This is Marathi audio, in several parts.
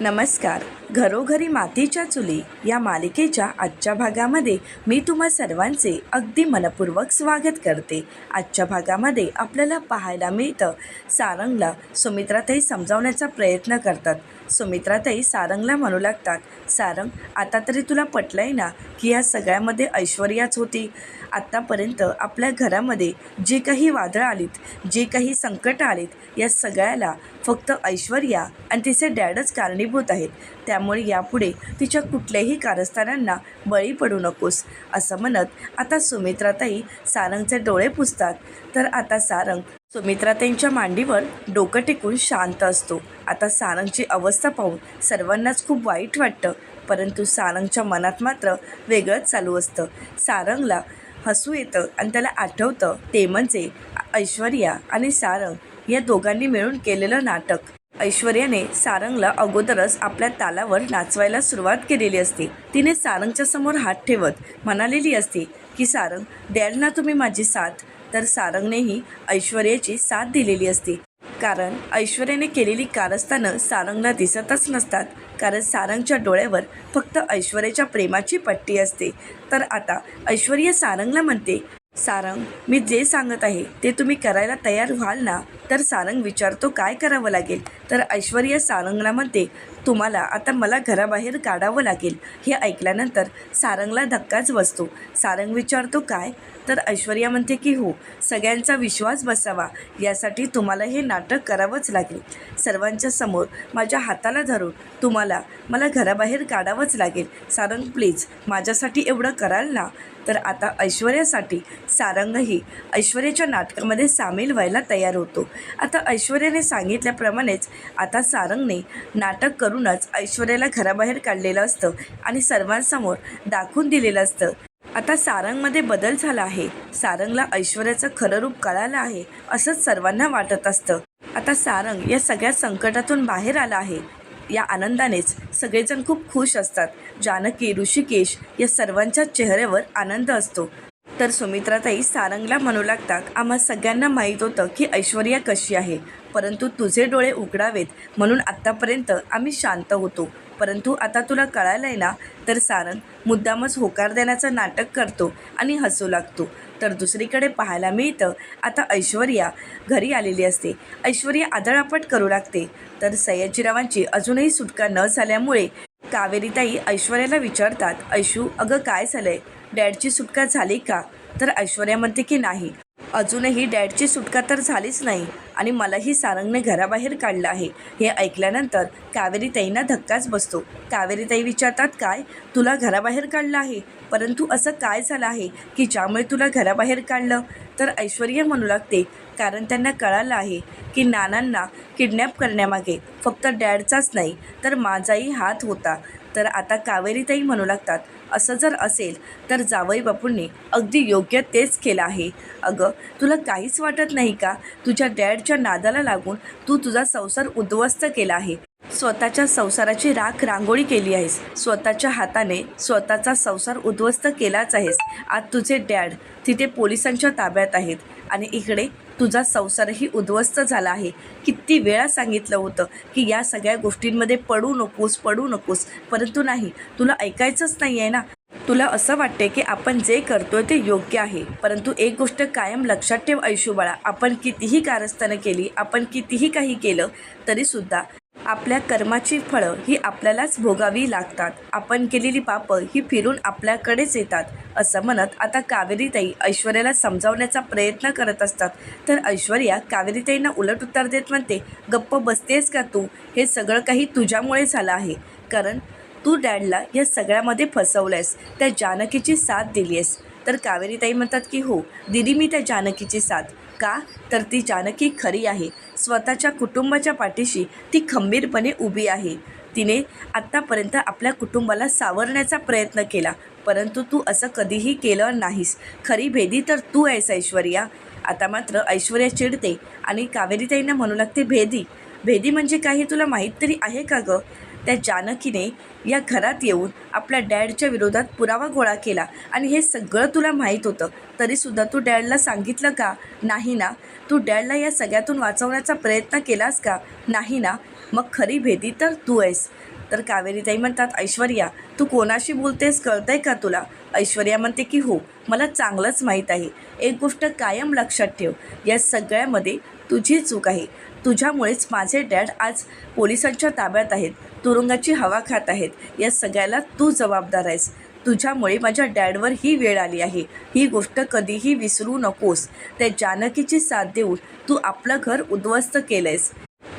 नमस्कार. घरोघरी मातीच्या चुली या मालिकेच्या आजच्या भागामध्ये मी तुम्हा सर्वांचे अगदी मनपूर्वक स्वागत करते. आजच्या भागामध्ये आपल्याला पाहायला मिळतं सारंगला सुमित्राताई समजावण्याचा प्रयत्न करतात. सुमित्राताई सारंगला म्हणू लागतात सारंग आता तरी तुला पटलं आहे ना की या सगळ्यामध्ये ऐश्वर्याच होती? आत्तापर्यंत आपल्या घरामध्ये जे काही वादळं आलीत जे काही संकट आलीत या सगळ्याला फक्त ऐश्वर्या आणि तिचे डॅडच कारणीभूत आहेत. त्यामुळे यापुढे तिच्या कुठल्याही कारस्थानांना बळी पडू नकोस असं म्हणत आता सुमित्राताई सारंगचे डोळे पुसतात. तर आता सारंग सुमित्राताईंच्या मांडीवर डोकं टेकून शांत असतो. आता सारंगची अवस्था पाहून सर्वांनाच खूप वाईट वाटतं. परंतु सारंगच्या मनात मात्र वेगळंच चालू असतं. सारंगला हसू येतं आणि त्याला आठवतं ते म्हणजे ऐश्वर्या आणि सारंग या दोघांनी मिळून केलेलं नाटक. ऐश्वर्याने सारंगला अगोदरच आपल्या तालावर नाचवायला सुरुवात केलेली असते. तिने सारंगच्या समोर हात ठेवत म्हणालेली असते की सारंग द्याल ना तुम्ही माझी साथ? तर सारंगनेही ऐश्वर्याची साथ दिलेली असते. कारण ऐश्वर्याने केलेली कारस्थानं सारंगला दिसतच नसतात. कारण सारंगच्या डोळ्यावर फक्त ऐश्वर्याच्या प्रेमाची पट्टी असते. तर आता ऐश्वर्या सारंगला म्हणते सारंग मी जे सांगत आहे ते तुम्ही करायला तयार व्हाल ना तर सारंग विचारतो काय करावं लागेल. तर ऐश्वर्या सारंगला म्हणते तुम्हाला आता मला घराबाहेर काढावं लागेल हे ऐकल्यानंतर सारंगला धक्काच बसतो. सारंग विचारतो काय? तर ऐश्वर्या म्हणते की हो सगळ्यांचा विश्वास बसावा यासाठी तुम्हाला हे नाटक करावंच लागेल. सर्वांच्या समोर माझ्या हाताला धरून तुम्हाला मला घराबाहेर काढावंच लागेल. सारंग प्लीज माझ्यासाठी एवढं कराल ना? तर आता ऐश्वर्यासाठी सारंगही ऐश्वर्याच्या नाटकामध्ये सामील व्हायला तयार होतो. आता ऐश्वर्याने सांगितल्याप्रमाणेच आता सारंगने नाटक करूनच ऐश्वर्याला घराबाहेर काढलेलं असतं आणि सर्वांसमोर दाखवून दिलेलं असतं. आता सारंगमध्ये बदल झाला आहे. सारंगला ऐश्वर्याचं खरं रूप कळालं आहे असंच सर्वांना वाटत असतं. आता सारंग या सगळ्या संकटातून बाहेर आला आहे. या आनंदानेच सगळेजण खूप खुश असतात. जानकी ऋषिकेश या सर्वांच्या चेहऱ्यावर आनंद असतो. तर सुमित्राताई सारंगला म्हणू लागतात आम्हा सगळ्यांना माहीत होतं की ऐश्वर्या कशी आहे. परंतु तुझे डोळे उघडावेत म्हणून आत्तापर्यंत आम्ही शांत होतो. परंतु आता तुला कळालं आहे ना? तर सारंग मुद्दामच होकार देण्याचं नाटक करतो आणि हसू लागतो. तर दुसरीकडे पाहायला मिळतं आता ऐश्वर्या घरी आलेली असते. ऐश्वर्या आदळापट करू लागते. तर सयाजीरावांची अजूनही सुटका न झाल्यामुळे कावेरीताई ऐश्वर्याला विचारतात ऐशू अगं काय झालंय? डॅडची सुटका झाली का? तर ऐश्वर्या म्हणते की नाही. अजूनही डॅडची सुटका तर झालीच नाही आणि मलाही सारंगने घराबाहेर काढलं आहे. हे ऐकल्यानंतर कावेरीताईंना धक्काच बसतो. कावेरीताई विचारतात काय? तुला घराबाहेर काढलं आहे? परंतु असं काय झालं आहे की ज्यामुळे तुला घराबाहेर काढलं? तर ऐश्वर्या म्हणू लागते कारण त्यांना कळालं आहे की नानांना किडनॅप करण्यामागे फक्त डॅडचाच नाही तर माझाही हात होता. तर आता कावेरीताई म्हणू लागतात असं जर असेल तर जावई बापूंनी अगदी योग्य तेच केलं आहे. अगं तुला काहीच वाटत नाही का? तुझ्या डॅडच्या नादाला लागून तू तुझा संसार उद्ध्वस्त केला आहे. स्वतःच्या संसाराची राख रांगोळी केली आहेस. स्वतःच्या हाताने स्वतःचा संसार उद्ध्वस्त केलाच आहेस. आज तुझे डॅड तिथे पोलिसांच्या ताब्यात आहेत. आणि इकडे तुझा संसारही उद्ध्वस्त झाला आहे. किती वेळा सांगितलं होतं की या सगळ्या गोष्टींमध्ये पडू नकोस पडू नकोस. परंतु नाही तुला ऐकायचंच नाही आहे ना? तुला असं वाटते की आपण जे करतोय ते योग्य आहे. परंतु एक गोष्ट कायम लक्षात ठेव ऐशुबाळा आपण कितीही कारस्थानं केली आपण कितीही काही केलं तरीसुद्धा आपल्या कर्माची फळं ही आपल्यालाच भोगावी लागतात. आपण केलेली पापं ही फिरून आपल्याकडेच येतात असं म्हणत आता कावेरीताई ऐश्वर्याला समजावण्याचा प्रयत्न करत असतात. तर ऐश्वर्या कावेरीताईंना उलट उत्तर देत म्हणते गप्प बसतेस का तू? हे सगळं काही तुझ्यामुळे झालं आहे. कारण तू डॅडला या सगळ्यामध्ये फसवलंयस त्या जानकीची साथ दिली आहेस तर कावेरीताई म्हणतात की हो दिली मी त्या जानकीची साथ. का? तर ती जानकी खरी आहे. स्वतःच्या कुटुंबाच्या पाठीशी ती खंबीरपणे उभी आहे. तिने आत्तापर्यंत आपल्या कुटुंबाला सावरण्याचा प्रयत्न केला परंतु तू असं कधीही केलं नाहीस. खरी भेदी तर तू आहेस ऐश्वर्या. आता मात्र ऐश्वर्या चिडते आणि कावेरीताईंना म्हणू लागते भेदी? भेदी म्हणजे काही तुला माहीत तरी आहे का गं? त्या जानकीने या घरात येऊन आपल्या डॅडच्या विरोधात पुरावा गोळा केला. आणि हे सगळं तुला माहीत होतं. तरीसुद्धा तू डॅडला सांगितलं का? नाही ना. तू डॅडला या सगळ्यातून वाचवण्याचा प्रयत्न केलास का? नाही ना. मग खरी भेदी तर तू आहेस. तर कावेरीताई म्हणतात ऐश्वर्या तू कोणाशी बोलतेस कळतंय का तुला? ऐश्वर्या म्हणते की हो मला चांगलंच माहीत आहे. एक गोष्ट कायम लक्षात ठेव. या सगळ्यामध्ये तुझी चूक आहे. तुझ्यामुळेच माझे डॅड आज पोलिसांच्या ताब्यात आहेत तुरुंगाची हवा खात आहेत. या सगळ्याला तू जबाबदार आहेस. तुझ्यामुळे माझ्या डॅडवर ही वेळ आली आहे. ही गोष्ट कधीही विसरू नकोस. त्या जानकीची साथ देऊन तू आपलं घर उद्ध्वस्त केलंयस.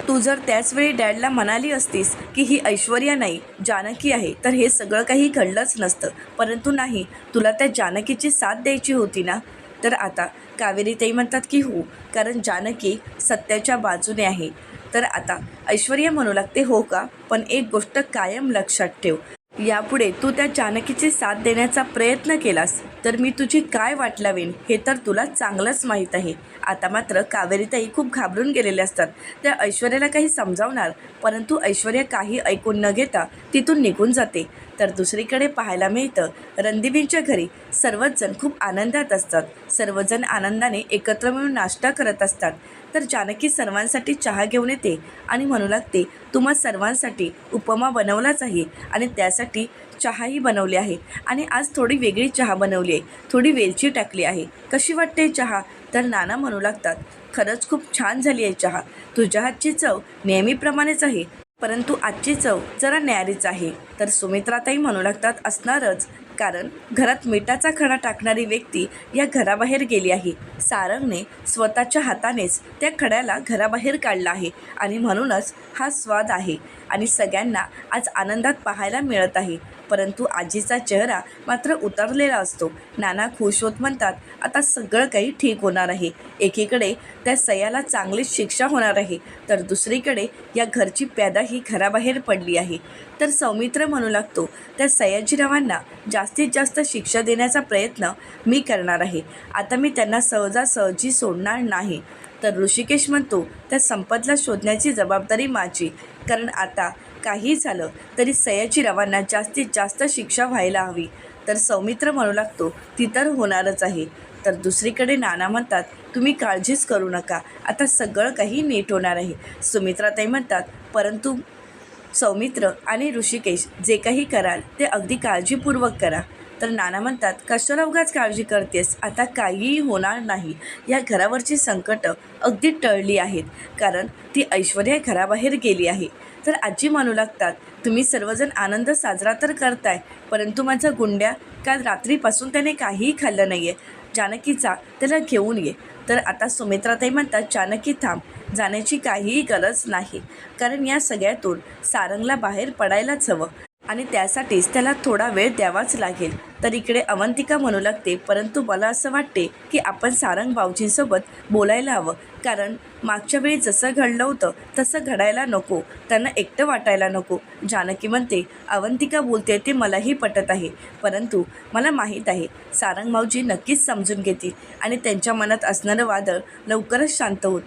तू जर त्याचवेळी डॅडला म्हणाली असतीस की ही ऐश्वर्या नाही जानकी आहे तर हे सगळं काही घडलंच नसतं. परंतु नाही तुला त्या जानकीची साथ द्यायची होती ना? तर आता कावेरीताई म्हणतात की हो कारण जानकी सत्याच्या बाजूने आहे. तर आता ऐश्वर्या म्हणू लागते हो का? पण एक गोष्ट कायम लक्षात ठेव. यापुढे तू त्या जानकीची साथ देण्याचा प्रयत्न केलास तर मी तुझी काय वाट लावेन हे तर तुला चांगलंच माहीत आहे. आता मात्र कावेरीताई खूप घाबरून गेलेल्या असतात. त्या ऐश्वर्याला काही समजावणार परंतु ऐश्वर्या काही ऐकून न घेता तिथून निघून जाते. तर दुसरीकडे पाहायला मिळतं रणदिवींच्या घरी सर्वच जण खूप आनंदात असतात. सर्वजण आनंदाने एकत्र मिळून नाश्ता करत असतात. तर जानकी सर्वांसाठी चहा घेऊन येते आणि म्हणू लागते तुम्हा सर्वांसाठी उपमा बनवलाच आहे आणि त्यासाठी चहाही बनवली आहे. आणि आज थोडी वेगळी चहा बनवली आहे. थोडी वेलची टाकली आहे. कशी वाटते चहा? तर नाना म्हणू लागतात खरंच खूप छान झाली आहे चहा. तुझ्या हातची चव नेहमीप्रमाणेच आहे. परंतु आजची चव जरा न्यारीच आहे. तर सुमित्राताई म्हणू लागतात असणारच. कारण घरात मिठाचा खडा टाकणारी व्यक्ती या घराबाहेर गेली आहे. सारंगने स्वतःच्या हातानेच त्या खड्याला घराबाहेर काढला आहे आणि म्हणूनच हा स्वाद आहे आणि सगळ्यांना आज आनंदात पाहायला मिळत आहे. परंतु आजीचा चेहरा मात्र उतरलेला असतो. नाना खुश होत म्हणतात आता सगळं काही ठीक होणार आहे. एकीकडे त्या सयाला चांगलीच शिक्षा होणार आहे तर दुसरीकडे या घरची प्यादा ही घराबाहेर पडली आहे. तर सौमित्र म्हणू लागतो त्या सयाजीरावांना जास्तीत जास्त शिक्षा देण्याचा प्रयत्न मी करणार आहे. आता मी त्यांना सहजासहजी सोडणार नाही. तर ऋषिकेश म्हणतो त्या संपतला शोधण्याची जबाबदारी माझी. कारण आता काही झालं तरी सयाजीरावांना जास्तीत जास्त शिक्षा व्हायला हवी. तर सौमित्र म्हणू लागतो ती तर होणारच आहे. तर दुसरीकडे नाना म्हणतात तुम्ही काळजीच करू नका. आता सगळं काही नीट होणार आहे. सुमित्राताई म्हणतात परंतु सौमित्र आणि ऋषिकेश जे काही कराल ते अगदी काळजीपूर्वक करा. तर नाना म्हणतात कशाला उगाच काळजी करतेस? आता काहीही होणार नाही. या घरावरची संकटं अगदी टळली आहेत कारण ती ऐश्वर्या घराबाहेर गेली आहे. तर आजी म्हणू लागतात तुम्ही सर्वजण आनंद साजरा तर करताय परंतु माझा गुंड्या काल रात्रीपासून त्याने काहीही खाल्लं नाही आहे जानकीचा त्याला घेऊन ये. तर आता सुमित्राताई म्हणतात जानकी थांब जाण्याची काहीही गरज नाही. कारण या सगळ्यातून सारंगला बाहेर पडायलाच हवं. आणि त्यासाठीच त्याला थोडा वेळ द्यावाच लागेल. तर इकडे अवंतिका म्हणू लागते परंतु मला असं वाटते की आपण सारंग भाऊजींसोबत बोलायला हवं. कारण मागच्या वेळी जसं घडलं होतं तसं घडायला नको. त्यांना एकटं वाटायला नको. जानकी म्हणते अवंतिका बोलते ते मलाही पटत आहे. परंतु मला माहीत आहे सारंग भाऊजी नक्कीच समजून घेतील आणि त्यांच्या मनात असणारं वादळ लवकरच शांत होत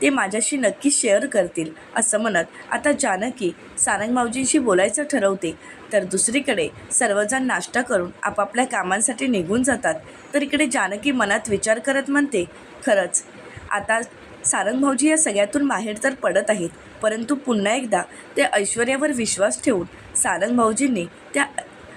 ते माझ्याशी नक्की शेअर करतील असं म्हणत आता जानकी सारंगमावजींशी बोलायचं ठरवते. तर दुसरीकडे सर्वजण नाश्ता करून आपापल्या कामांसाठी निघून जातात. तर इकडे जानकी मनात विचार करत म्हणते खरंच आता सारंगभाऊजी या सगळ्यातून बाहेर तर पडत आहेत परंतु पुन्हा एकदा ते ऐश्वर्यावर विश्वास ठेवून सारंगभाऊजींनी त्या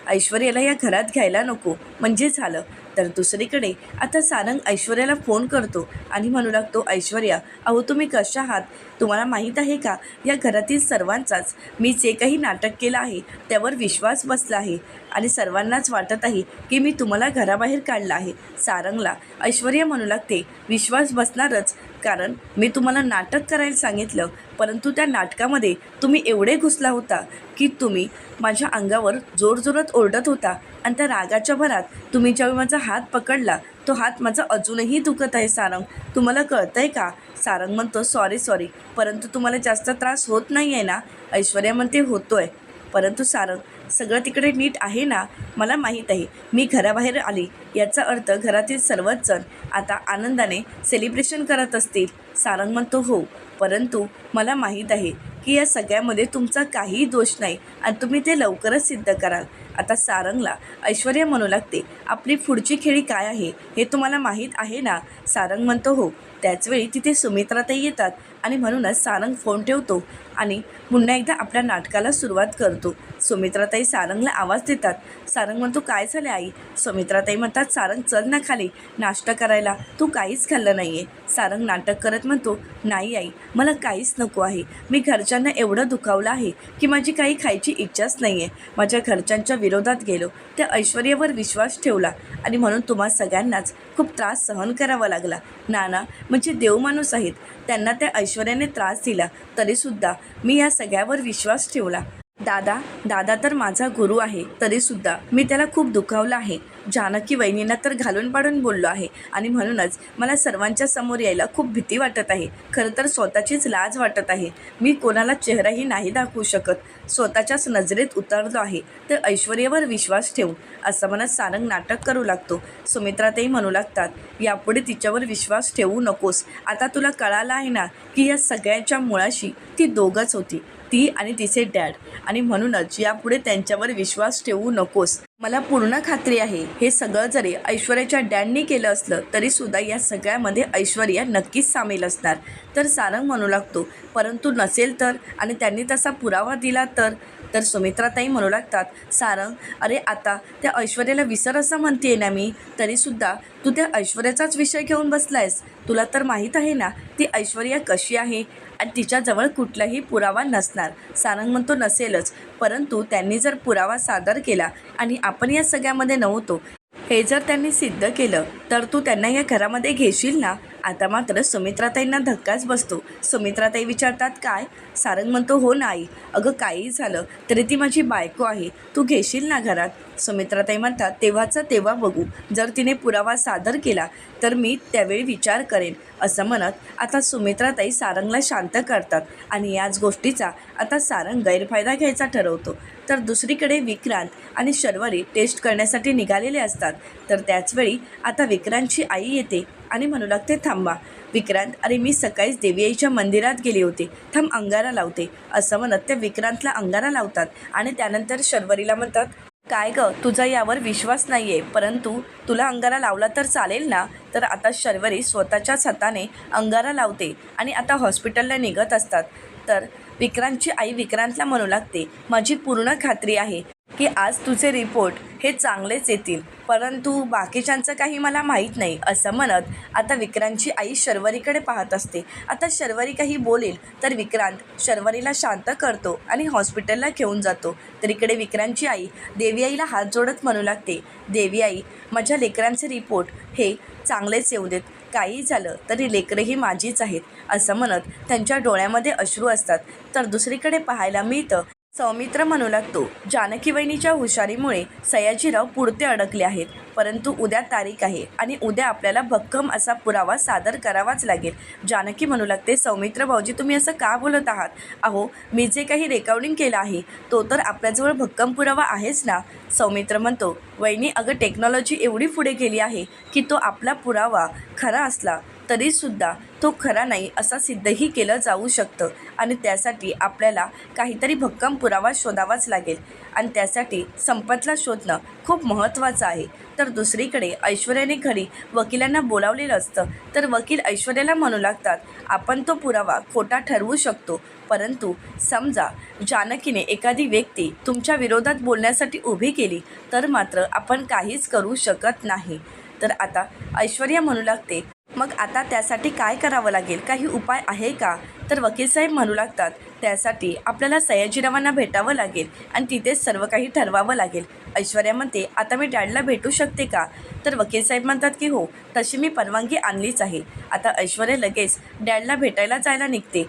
ऐश्वर्याला या घरात घ्यायला नको. म्हणजे झालं तर दुसरीकडे आता सारंग ऐश्वर्याला फोन करतो आणि म्हणू लागतो ऐश्वर्या अहो तुम्ही कशा आहात? तुम्हाला माहीत आहे का? या घरातील सर्वांचाच मी जे काही नाटक केलं आहे त्यावर विश्वास बसला आहे. आणि सर्वांनाच वाटत आहे की मी तुम्हाला घराबाहेर काढलं आहे. सारंगला ऐश्वर्या म्हणू लागते विश्वास बसणारच. कारण मी तुम्हाला नाटक करायला सांगितलं. परंतु त्या नाटकामध्ये तुम्ही एवढे घुसला होता की तुम्ही माझ्या अंगावर जोरजोरात ओरडत होता आणि त्या रागाच्या भरात तुम्ही ज्यावेळी माझा हात पकडला तो हात माझा अजूनही दुखत आहे सारंग. तुम्हाला कळतं आहे का? सारंग म्हणतो सॉरी सॉरी परंतु तुम्हाला जास्त त्रास होत नाही आहे ना? ऐश्वर्या म्हणते होतो आहे परंतु सारंग सगळं तिकडे नीट आहे ना? मला माहीत आहे. मी घराबाहेर आले. याचा अर्थ घरातील सर्वच जण आता आनंदाने सेलिब्रेशन करत असतील. सारंग म्हणतो हो. परंतु मला माहीत आहे. की या सगळ्यामध्ये तुमचा काहीही दोष नाही आणि तुम्ही ते लवकरच सिद्ध कराल. आता सारंगला ऐश्वर्या म्हणू लागते आपली पुढची खेळी काय आहे हे तुम्हाला माहीत आहे ना? सारंग म्हणतो हो. त्याचवेळी तिथे सुमित्राताई येतात आणि म्हणूनच सारंग फोन ठेवतो. आणि पुन्हा एकदा आपल्या नाटकाला सुरुवात करतो. सुमित्राताई सारंगला आवाज देतात. सारंग म्हणतो काय झाले आई? सुमित्राताई म्हणतात सारंग चल ना खाली. नाश्ता करायला. तू काहीच खाल्लं नाही आहे सारंग नाटक करत म्हणतो नाही आई मला काहीच नको आहे. मी घरच्यांना एवढं दुखावलं आहे की माझी काही खायची इच्छाच नाही आहे माझ्या घरच्यांच्या विरोधात गेलो. त्या ऐश्वर्यावर विश्वास ठेवला आणि म्हणून तुम्हा सगळ्यांनाच खूप त्रास सहन करावा लागला. नाना म्हणजे देव माणूस आहेत. त्यांना त्या ऐश्वर्याने त्रास दिला. तरीसुद्धा मी या सगळ्यावर विश्वास ठेवला. दादा दादा तर माझा गुरु आहे तरीसुद्धा मी त्याला खूप दुखावलं आहे. जानकी वहिनींना तर घालून पाडून बोललो आहे. आणि म्हणूनच मला सर्वांच्या समोर यायला खूप भीती वाटत आहे. खरं तर स्वतःचीच लाज वाटत आहे. मी कोणाला चेहराही नाही दाखवू शकत. स्वतःच्याच नजरेत उतरलो आहे. तर ऐश्वर्यावर विश्वास ठेवून असं म्हणत सारंग नाटक करू लागतो. सुमित्राताई म्हणू लागतात यापुढे तिच्यावर विश्वास ठेवू नकोस. आता तुला कळालं आहे ना की या सगळ्याच्या मुळाशी ती दोघंच होती. ती आणि तिचे डॅड. आणि म्हणूनच यापुढे त्यांच्यावर विश्वास ठेवू नकोस. मला पूर्ण खात्री आहे. हे सगळं जरी ऐश्वर्याच्या डॅडनी केलं असलं तरीसुद्धा या सगळ्यामध्ये ऐश्वर्या नक्कीच सामील असणार. तर सारंग म्हणू लागतो परंतु नसेल तर आणि त्यांनी तसा पुरावा दिला तर तर सुमित्राताई म्हणू लागतात सारंग अरे आता त्या ऐश्वर्याला विसर असं म्हणते ना मी तरीसुद्धा तू त्या ऐश्वर्याचाच विषय घेऊन बसलायस. तुला तर माहीत आहे ना ती ऐश्वर्या कशी आहे आणि तिच्याजवळ कुठलाही पुरावा नसणार. सारंग म्हणतो नसेलच परंतु त्यांनी जर पुरावा सादर केला आणि आपण या सगळ्यामध्ये नव्हतो हे जर त्यांनी सिद्ध केलं तर तू त्यांना या घरामध्ये घेशील ना? आता मात्र सुमित्राताईंना धक्काच बसतो. सुमित्राताई विचारतात काय? सारंग म्हणतो हो नाही अगं काही झालं तरी ती माझी बायको आहे. तू घेशील ना घरात? सुमित्राताई म्हणतात तेव्हाचं तेव्हा बघू. जर तिने पुरावा सादर केला तर मी त्यावेळी विचार करेन. असं म्हणत आता सुमित्राताई सारंगला शांत करतात आणि याच गोष्टीचा आता सारंग गैरफायदा घ्यायचा ठरवतो. तर दुसरीकडे विक्रांत आणि शर्वरी टेस्ट करण्यासाठी निघालेले असतात. तर त्याचवेळी आता विक्रांतची आई येते. आणि म्हणू लागते थांबा विक्रांत. अरे मी सकाळीच देवी आईच्या मंदिरात गेले होते. थांब अंगारा लावते. असं म्हणत त्या विक्रांतला अंगारा लावतात आणि त्यानंतर शर्वरीला म्हणतात काय ग तुझा यावर विश्वास नाही आहे परंतु तुला अंगारा लावला तर चालेल ना? तर आता शर्वरी स्वतःच्याच हाताने अंगारा लावते आणि आता हॉस्पिटलला निघत असतात. तर विक्रांतची आई विक्रांतला म्हणू लागते माझी पूर्ण खात्री आहे. की आज तुझे रिपोर्ट हे चांगलेच येतील. परंतु बाकीच्यांचं काही मला माहीत नाही असं म्हणत आता विक्रांतची आई शर्वरीकडे पाहत असते. आता शर्वरी काही बोलेल तर विक्रांत शर्वरीला शांत करतो आणि हॉस्पिटलला घेऊन जातो. तर इकडे विक्रांतची आई देवी आईला हात जोडत म्हणू लागते. देवी आई माझ्या लेकरांचे रिपोर्ट हे चांगलेच येऊ देत. काही झालं तरी लेकरंही माझीच आहेत असं म्हणत त्यांच्या डोळ्यामध्ये अश्रू असतात. तर दुसरीकडे पाहायला मिळतं सौमित्र म्हणू लागतो जानकी वहिनीच्या हुशारीमुळे सयाजीराव पुढते अडकले आहेत. परंतु उद्या तारीख आहे आणि उद्या आपल्याला भक्कम असा पुरावा सादर करावाच लागेल. जानकी म्हणू लागते सौमित्र भाऊजी तुम्ही असं का बोलत आहात? अहो मी जे काही रेकॉर्डिंग केलं आहे तो तर आपल्याजवळ भक्कम पुरावा आहेच ना? सौमित्र म्हणतो वहिनी अगं टेक्नॉलॉजी एवढी पुढे गेली आहे की तो आपला पुरावा खरा असला तरीसुद्धा तो खरा नाही असा सिद्धही केलं जाऊ शकतं. आणि त्यासाठी आपल्याला काहीतरी भक्कम पुरावा शोधावाच लागेल. आणि त्यासाठी संपतला शोधणं खूप महत्त्वाचं आहे. तर दुसरीकडे ऐश्वर्याने घरी वकिलांना बोलावलेलं असतं. तर वकील ऐश्वर्याला म्हणू लागतात आपण तो पुरावा खोटा ठरवू शकतो. परंतु समजा जानकीने एखादी व्यक्ती तुमच्या विरोधात बोलण्यासाठी उभी केली तर मात्र आपण काहीच करू शकत नाही. तर आता ऐश्वर्या म्हणू लागते मग आता त्यासाठी काय करावं लागेल? काही उपाय आहे का? तर वकील साहेब म्हणू लागतात त्यासाठी आपल्याला सयाजीरावांना भेटावं लागेल आणि तिथेच सर्व काही ठरवावं लागेल. ऐश्वर्या म्हणते आता मी डॅडला भेटू शकते का? तर वकील साहेब म्हणतात की हो तशी मी परवानगी आणलीच आहे. आता ऐश्वर्या लगेच डॅडला भेटायला जायला निघते.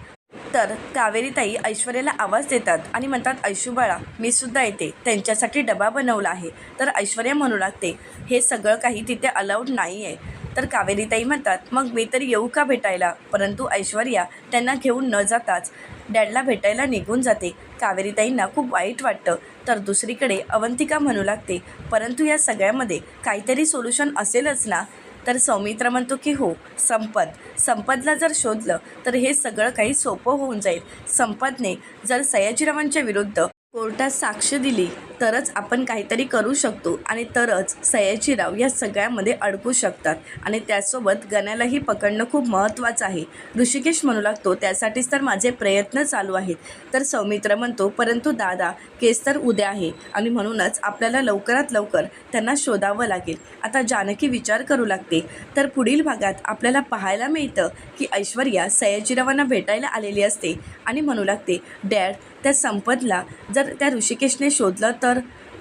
तर कावेरीताई ऐश्वर्याला आवाज देतात आणि म्हणतात ऐशुबाळा मी सुद्धा येते. त्यांच्यासाठी डबा बनवला आहे. तर ऐश्वर्या म्हणू लागते हे सगळं काही तिथे अलाउड नाही आहे तर कावेरीताई म्हणतात मग मी तरी येऊ का भेटायला? परंतु ऐश्वर्या त्यांना घेऊन न जाताच डॅडला भेटायला निघून जाते. कावेरीताईंना खूप वाईट वाटतं. तर दुसरीकडे अवंतिका म्हणू लागते परंतु या सगळ्यामध्ये काहीतरी सोल्युशन असेलच ना तर सौमित्र म्हणतो की हो संपत संपतला जर शोधलं तर हे सगळं काही सोपं होऊन जाईल. संपतने जर सयाजीरावांच्या विरुद्ध कोर्टात साक्ष दिली तरच आपण काहीतरी करू शकतो आणि तरच सयाजीराव या सगळ्यामध्ये अडकू शकतात. आणि त्यासोबत गण्यालाही पकडणं खूप महत्त्वाचं आहे. ऋषिकेश म्हणू लागतो त्यासाठीच तर माझे प्रयत्न चालू आहेत. तर सौमित्र म्हणतो परंतु दादा केस तर उद्या आहे. आणि म्हणूनच आपल्याला लवकरात लवकर त्यांना शोधावं लागेल. आता जानकी विचार करू लागते. तर पुढील भागात आपल्याला पाहायला मिळतं की ऐश्वर्या सयाजीरावांना भेटायला आलेली असते. आणि म्हणू लागते डॅड त्या संपतला जर त्या ऋषिकेशने शोधलं तर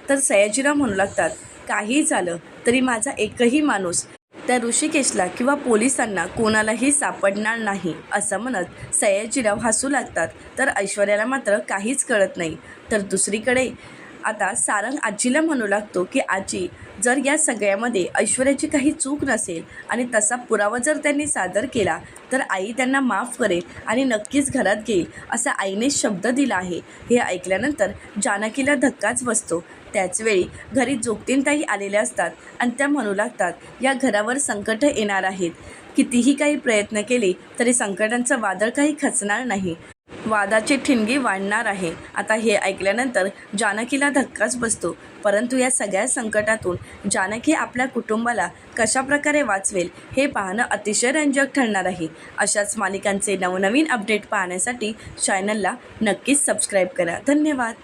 तर सयाजीराव म्हणू लागतात काही झालं तरी माझा एकही माणूस त्या ऋषिकेशला किंवा पोलिसांना कोणालाही सापडणार नाही असं म्हणत सयाजीराव हसू लागतात. तर ऐश्वर्याला मात्र काहीच कळत नाही. तर दुसरीकडे आता सारंग आजीला म्हणू लागतो की आजी जर या सगळ्यामध्ये ऐश्वर्याची काही चूक नसेल आणि तसा पुरावा जर त्यांनी सादर केला तर आई त्यांना माफ करेल आणि नक्कीच घरात घेईल असा आईने शब्द दिला आहे. हे ऐकल्यानंतर जानकीला धक्काच बसतो. त्याचवेळी घरी जोगतींताही आलेल्या असतात आणि त्या म्हणू लागतात या घरावर संकट येणार आहेत. कितीही काही प्रयत्न केले तरी संकटांचं वादळ काही खचणार नाही. वादाची ठिणगी वाढणार आहे. आता हे ऐकल्यानंतर जानकीला धक्काच बसतो. परंतु या सगळ्या संकटातून जानकी आपल्या कुटुंबाला कशाप्रकारे वाचवेल हे पाहणं अतिशय रंजक ठरणार आहे. अशाच मालिकांचे नवनवीन अपडेट पाहण्यासाठी चॅनलला नक्कीच सबस्क्राईब करा. धन्यवाद.